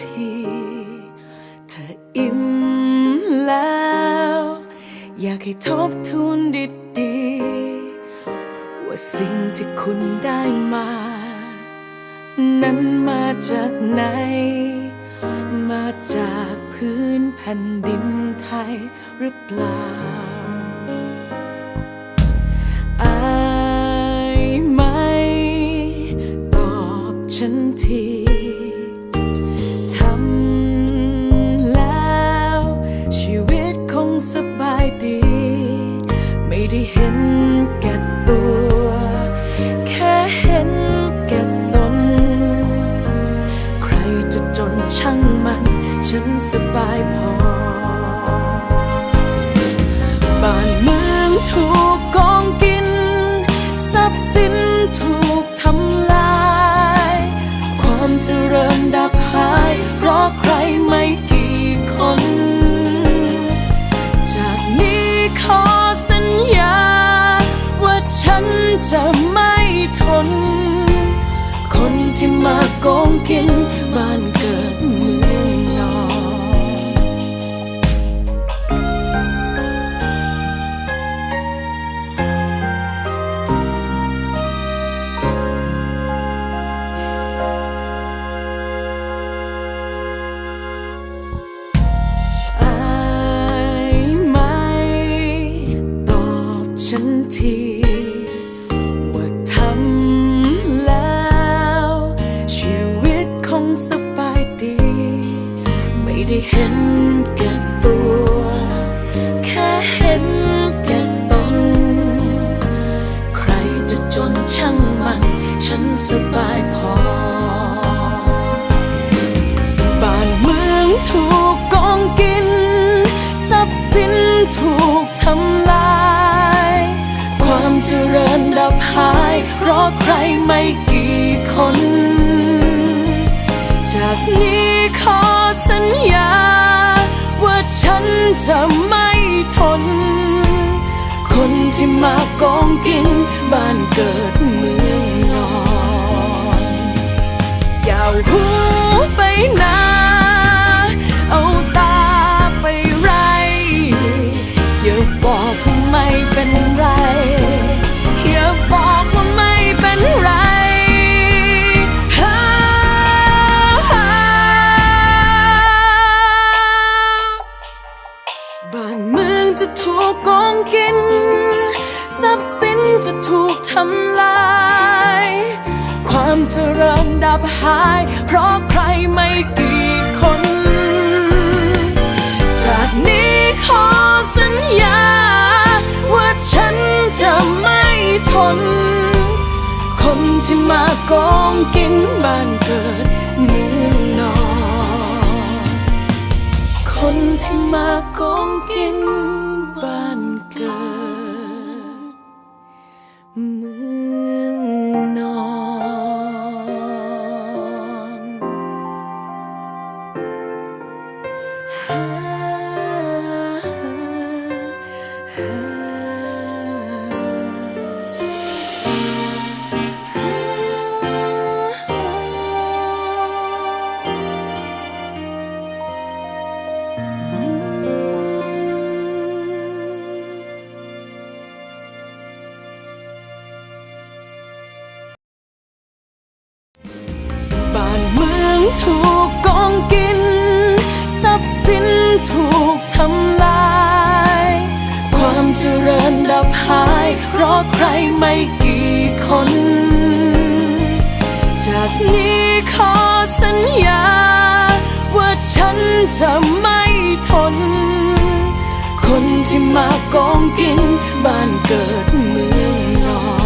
ที เธออิ่มแล้ว อยากให้ทบทวนดีๆ ว่าสิ่งที่คุณได้มา นั้นมาจากไหน มาจากพื้นแผ่นดินไทยหรือเปล่าอายไหม ตอบฉันที เห็นแก่ตัว แค่เห็นแก่ตน ใครจะจนช่างมัน ฉันสบายพอ บ้านเมืองถูกกองกิน ทรัพย์สินถูกทำลาย ความเจริญดับ จะไม่ทน คนที่มาโกงกินบ้านเกิดเมืองนอนอไหมตอบฉันที ไม่ได้เห็นแก่ตัว แค่เห็นแก่ตน ใครจะจนช่างมัน ฉันสบายพอ บ้านเมืองถูกกองกิน ทรัพย์สินถูกทำลาย ความเจริญดับหาย เพราะใครไม่กี่คน จากนี้ จะไม่ทน คนที่มากองกินำลาย ความเจริญดับหาย เพราะใครไม่กี่คน จากนี้ขอสัญญา ว่าฉันจะไม่ทน คนที่มากองกินบ้านเกิดเมืองนอน คนที่มากองกิน ถูกกองกิน ทรัพย์สินถูกทำลาย ความเจริญดับหาย เพราะใครไม่กี่คน จากนี้ขอสัญญา ว่าฉันจะไม่ทน คนที่มากองกิน บ้านเกิดเมืองนอน